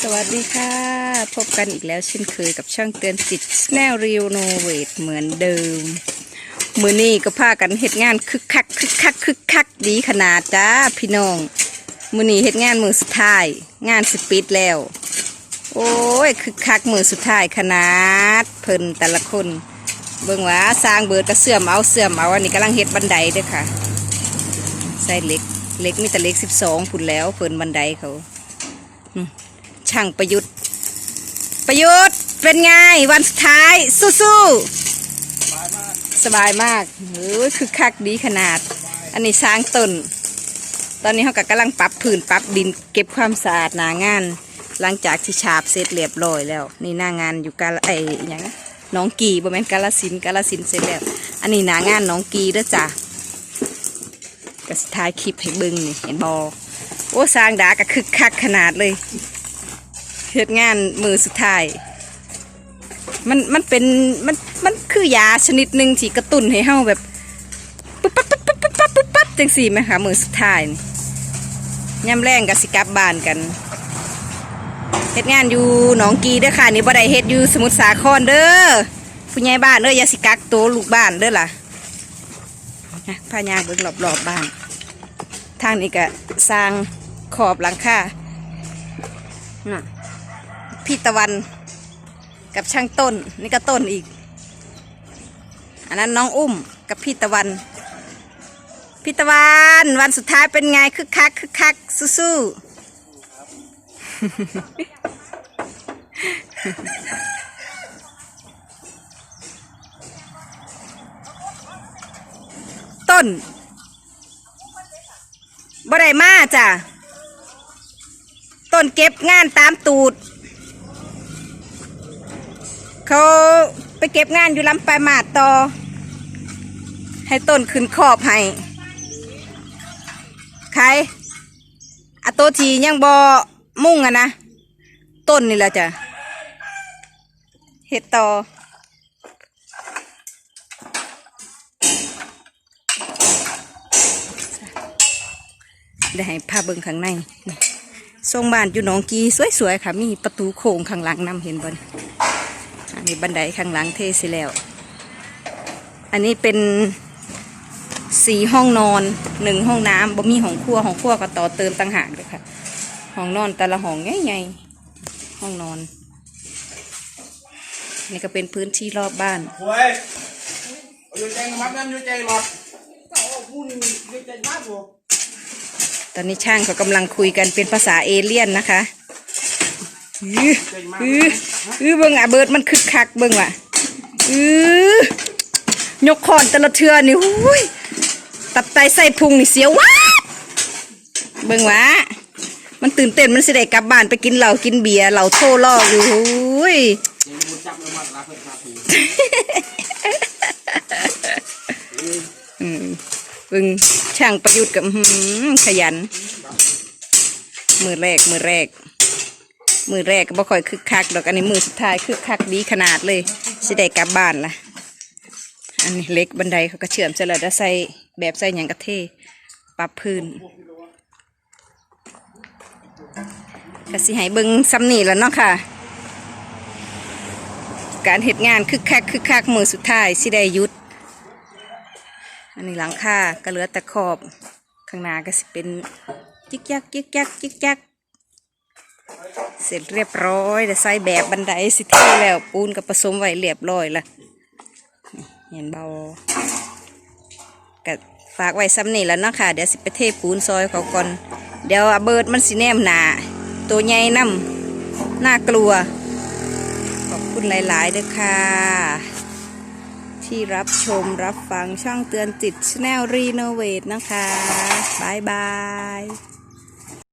สวัสดีค่ะ พบกันอีกแล้วเช่นเคยกับช่างเตือนจิตแนวรีโนเวทเหมือนเดิม มือนี้ก็พากันเฮ็ดงานคึกคักคึกคักคึกคักดีขนาดจ้าพี่น้อง มือนี้เฮ็ดงานมือสุดท้าย งานสปิดแล้ว โอ้ยคึกคักมือสุดท้ายขนาดเพิ่นแต่ละคน เบิ่งว่าสร้างเบิดก็เสื่อมเอาเสื่อมเอาอันนี้กำลังเฮ็ดบันไดด้อค่ะ ใส่เล็กเล็กมีแต่เล็กสิบสองพุ่นแล้วเพิ่นบันไดเขา ช่างประยุทธ์ ประยุทธ์เป็นไงวันสุดท้ายสู้ๆสบายมากเฮ้ยคือคักดีขนาด อันนี้สร้างต้น ตอนนี้เขาก็กำลังปรับพื้นปรับดินเก็บความสะอาดหนางาน หลังจากที่ฉาบเสร็จเรียบร้อยแล้ว นี่หน้างานอยู่กาลไอ้อย่างน้องกีบ่แม่นกาลสินกาลสินเสร็จแล้ว อันนี้หนางานน้องกีเด้อจ้ะก็สุดท้ายคลิปให้เบึงนี่เห็นบอโอ้สร้างดาก็คึกคักขนาดเลย เฮ็ดงานมือสุดท้าย มันมันเป็นมันมันคือยาชนิดหนึ่งที่กระตุ้นให้เฮาแบบปุ๊บปั๊บปุ๊บปั๊บปุ๊บปั๊บปุ๊บปั๊บจังสี่ไหมคะมือสุดท้ายย่ำแรงกับสิกับบานกันเฮ็ดงานอยู่หนองกีเด้อค่ะนี่บ่ได้เฮ็ดอยู่สมุทรสาครเด้อผู้ใหญ่บ้านเด้ออย่าสิกักตัวลูกบ้านเด้อล่ะนะพายางเบิ่งรอบๆบบ้าน ทางนี้ก็สร้างขอบหลังคาน่ะ พี่ตะวันกับช่างต้น นี่ก็ต้นอีก อันนั้นน้องอุ้มกับพี่ตะวัน พี่ตะวัน วันสุดท้ายเป็นไงคึกคักคึกคักสู้ๆต้นบ่ได้มาจ้ะ ต้นเก็บงานตามตูด เขาไปเก็บงานอยู่ลำปลายมาดต่อ ให้ต้นขึ้นขอบให้ใครอะโตทียังบอมุ่งอะนะ ต้นนี่แหละจ้ะเห็ดต่อได้ให้พาเบิงข้างในทรงบ้านอยู่หนองกีสวยๆค่ะ มีประตูโค้งข้างหลังนำเห็นบ่น อันนี้บันไดข้างหลังเทสิแล้ว อันนี้เป็นสี่ห้องนอนหนึ่งห้องน้ำบ่มีห้องครัวห้องครัวก็ต่อเติมต่างหากเลยค่ะ ห้องนอนแต่ละห้องใหญ่ๆห้องนอน นี่ก็เป็นพื้นที่รอบบ้านหวยอยู่ใจมัดน้ำอยู่ใจหลอดก็เอาพูดอยู่ใจมากบ่ตอนนี้ช่างเขากำลังคุยกันเป็นภาษาเอเลี่ยนนะคะ อื้ออื้ออื้อเบิ่งอะเบิร์ดมันคึกคักเบิ่งว่ะอื้อยกคอนแต่ละเทือนี่หุ้ยตับไตใส่พุงนี่เสียวว้าเบิ่งว่ะมันตื่นเต้นมันสิได้กลับบ้านไปกินเหล้ากินเบียร์เหล้าโทล่ออยู่หุ้ยบุญจับเลยมัดลาเพิ่นคาถูอืมเบิ่งช่างประยุทธ์กับขยัน มือแรก มือแรก มือแรกก็บ่ค่อยคึกคักดอกอันนี้มือสุดท้ายคึกคักดีขนาดเลยสิได้กลับบ้านละอันนี้เล็กบันไดเขาก็เชื่อมเสร็จแล้วใส่แบบใส่หยังกระเทปรับพื้นก็สิให้เบิงซ้ำนี่แล้วเนาะค่ะ การเหตุงานคึกคักคึกคักมือสุดท้ายสิได้ยุด อันนี้หลังคาก็เหลือแต่ขอบ ข้างหน้าก็สิเป็นจิกยักจิกยักจิกยัก เสร็จเรียบร้อยแต่ใส่แบบบันไดสิเท่แล้วปูนกับผสมไว้เรียบร้อยละเห็นเบาก็ฝากไว้ซ้ำนี่แล้วนะค่ะ เดี๋ยวสิไปเทปูนซอยเขาก่อน เดี๋ยวอาเบิร์ดมันสิแนมหนาตัวใหญ่น้ำน่ากลัว ขอบคุณหลายๆเด้อค่ะ ที่รับชมรับฟังช่องเตือนจิตชแนลรีโนเวทนะคะบายบาย